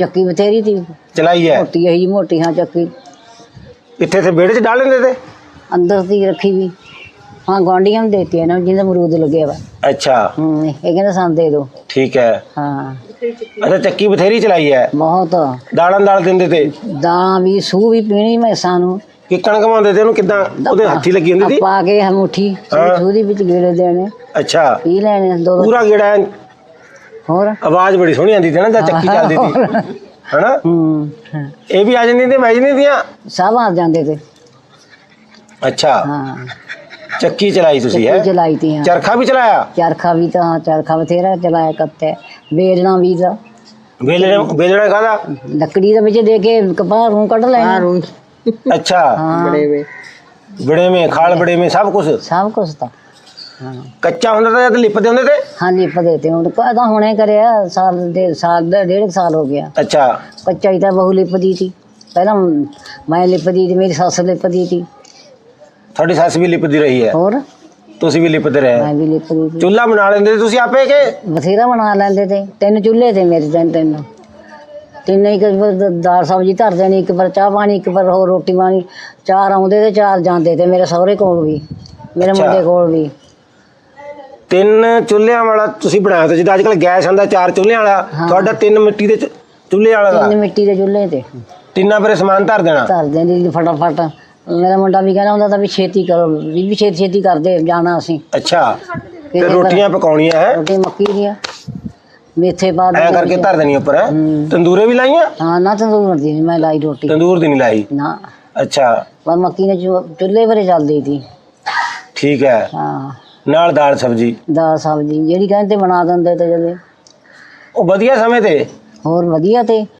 ਚੱਕੀ ਬਥੇਰੀ ਤੀ। ਚਲਾਈ ਹੈ ਮੋਟੀ ਇਹੀ ਮੋਟੀ ਹਾਂ ਚੱਕੀ। ਇੱਥੇ ਤੇ ਵਿਹੜੇ 'ਚ ਡਾਲ ਲੈਂਦੇ ਤੇ? ਅੰਦਰ ਦੀ ਰੱਖੀ ਵੀ। ਹਾਂ ਗਵਾਂਢੀਆਂ ਨੂੰ ਦੇਤੀ ਨਾ ਜਿਹਦੇ ਅਮਰੂਦ ਲੱਗੇ ਵਾ। ਅੱਛਾ। ਹੂੰ ਇਹ ਕਹਿੰਦੇ ਸਾਨੂੰ ਦੇ ਦਿਓ। ਠੀਕ ਹੈ ਹਾਂ। ਅੱਛਾ ਚੱਕੀ ਬਥੇਰੀ ਚਲਾਈ ਹੈ ਬਹੁਤ। ਦਾਲਾਂ ਦਾਲ ਦਿੰਦੇ ਤੇ? ਦਾਣਾ ਵੀ ਸੂ ਵੀ ਪੀਣੀ ਮੈਸਾਂ ਨੂੰ। ਕਿ ਕਣਕ ਮਾਉਂਦੇ ਤੇ ਉਹਨੂੰ ਕਿਦਾਂ? ਉਹਦੇ ਹੱਥੀ ਲੱਗੀ ਹੁੰਦੀ ਸੀ? ਪਾ ਕੇ ਮੁੱਠੀ ਹਾਂ। ਸੂ ਦੀ ਵਿੱਚ ਗੇੜੇ ਦੇਣੇ। ਅੱਛਾ। ਪੀ ਲੈਣੇ ਦੋ ਦੋ ਪੂਰਾ ਗੇੜਾ ਹੋਰ? ਆਵਾਜ਼ ਬੜੀ ਸੋਹਣੀ ਆਉਂਦੀ ਸੀ ਨਾ ਜਦ ਚੱਕੀ ਚੱਲਦੀ ਸੀ। ਹਨਾ? ਹੂੰ ਹਾਂ। ਇਹ ਵੀ ਆ ਜਾਂਦੀ ਤੇ ਨਹੀਂ ਦੀਆਂ ਸਭ ਆ ਜਾਂਦੇ ਤੇ। ਅੱਛਾ। ਹਾਂ। ਚੱਕੀ ਚਲਾਈ ਤੁਸੀਂ ਚੱਕੀ ਹੈ? ਚਲਾਈ ਤੀ ਹਾਂ। ਚਰਖਾ ਵੀ ਚਲਾਇਆ? ਚਰਖਾ ਵੀ ਤਾਂ ਚਰਖਾ ਬਥੇਰਾ ਚਲਾਇਆ ਕੱਤੇ ਵੇਲਣਾ ਵੀ ਤਾਂ। ਵੇਲਣੇ ਵੇਲਣਾ ਕਾਹਦਾ? ਲੱਕੜੀ ਦੇ ਵਿੱਚ ਦੇ ਕੇ ਕਪਾਹ ਰੂ ਕੱਢ ਲੈਣਾ। ਅੱਛਾ। ਹਾਂ। ਬੜੇ ਮੇ ਖਾਲ ਬੜੇ ਮੇ ਸਭ ਕੁਝ ਸਭ ਕੁਝ ਤਾਂ। ਹਾਂ ਕੱਚਾ ਹੁੰਦਾ ਤਾਂ ਜਦ ਲਿਪਦੇ ਹੁੰਦੇ ਤੇ? ਹਾਂ ਲਿਪ ਦੇਤੇ ਹੁਣ। ਕਦਾ ਹੁਣੇ ਕਰਿਆ ਸਾਲ ਦੇ ਸਾਲ ਦਾ ਡੇਢ ਸਾਲ ਹੋ ਗਿਆ। ਅੱਛਾ। ਕੱਚਾ ਹੀ ਤਾਂ ਬਹੁ ਲਿਪਦੀ ਸੀ। ਪਹਿਲਾਂ ਮੈਂ ਲਿਪਦੀ ਸੀ ਮੇਰੀ ਸੱਸ ਲਿਪਦੀ ਸੀ। ਤੁਹਾਡੀ ਸੱਸ ਵੀ ਲਿਪਦੀ ਰਹੀ ਹੈ? ਹੋਰ? ਤੁਸੀਂ ਵੀ ਲਿਪਦੇ ਰਹੇ? ਮੈਂ ਵੀ ਲਿਪਦੀ ਸੀ। ਚੁੱਲ੍ਹਾ ਬਣਾ ਲੈਂਦੇ ਸੀ ਤੁਸੀਂ ਆਪੇ ਕਿ? ਬਥੇਰਾ ਬਣਾ ਲੈਂਦੇ ਤੇ। ਤਿੰਨ ਚੁੱਲ੍ਹੇ ਤੇ ਮੇਰੇ ਤਿੰਨ ਤਿੰਨ। ਤਿੰਨ ਇੱਕ ਦਾਲ ਸਬਜ਼ੀ ਧਰ ਦੇਣੀ ਇੱਕ ਵਾਰ ਚਾਹ ਪਾਣੀ ਇੱਕ ਵਾਰ ਹੋਰ ਰੋਟੀ ਪਾਣੀ। ਚਾਰ ਆਉਂਦੇ ਤੇ ਚਾਰ ਜਾਂਦੇ ਤੇ ਮੇਰੇ ਸਹੁਰੇ ਕੋਲ ਵੀ। ਮੇਰੇ। ਮੁੰਡੇ ਕੋਲ ਵੀ। ਤਿੰਨ ਚੁੱਲ੍ਹਿਆਂ ਵਾਲਾ ਤੁਸੀਂ ਬਣਾਇਆ ਤਾਂ ਜਿੱਦਾਂ ਅੱਜ ਕੱਲ ਗੈਸ ਆਉਂਦਾ ਚਾਰ ਚੁੱਲ੍ਹਿਆਂ ਵਾਲਾ। ਤੁਹਾਡਾ ਤਿੰਨ ਮਿੱਟੀ ਦੇ ਚ- ਚੁੱਲ੍ਹੇ ਵਾਲਾ ਤਿੰਨ ਮਿੱਟੀ ਦੇ ਚੁੱਲ੍ਹੇ ਤੇ। ਤਿੰਨਾਂ ਪਰੇ ਸਮਾਨ ਧਰ ਦੇਣਾ? ਧਰ ਦਿੰਦੀ ਸੀ ਫਟਾਫਟ। ਮੇਰਾ ਮੁੰਡਾ ਵੀ ਕਹਿੰਦਾ ਹੁੰਦਾ ਤਾਂ ਵੀ ਛੇਤੀ ਕਰੋ ਵੀ ਵੀ ਛੇਤੀ ਛੇਤੀ ਕਰਦੇ ਜਾਣਾ ਅਸੀਂ। ਅੱਛਾ ਤੇ ਰੋਟੀਆਂ ਪਕਾਉਣੀਆਂ ਹੈ? ਰੋਟੀ ਮੱਕੀ ਦੀਆਂ ਮੇਥੇ ਪਾ ਐ ਕਰਕੇ ਧਰ ਦੇਣੀ ਉੱਪਰ ਹੈ? ਹੂੰ। ਤੰਦੂਰੇ ਵੀ ਲਾਈਆਂ? ਹਾਂ ਨਾ ਤੰਦੂਰ ਦੀ ਨੀ ਮੈਂ ਲਾਈ ਰੋਟੀ। ਤੰਦੂਰ ਦੀ ਨਹੀਂ ਲਾਈ? ਨਾ। ਅੱਛਾ। ਪਰ ਮੱਕੀ ਨੇ ਚੁੱਲ੍ਹੇ ਵਰੇ ਚੱਲਦੀ ਸੀ। ਠੀਕ ਹੈ। ਹਾਂ। ਨਾਲ ਦਾਲ ਸਬਜੀ। ਦਾਲ ਸਬਜ਼ੀ ਜਿਹੜੀ ਕਹਿੰਦੇ ਬਣਾ ਦਿੰਦੇ ਤੇ ਜਦੇ ਉਹ ਵਧੀਆ ਸਮੇਂ ਤੇ? ਹੋਰ ਵਧੀਆ ਤੇ।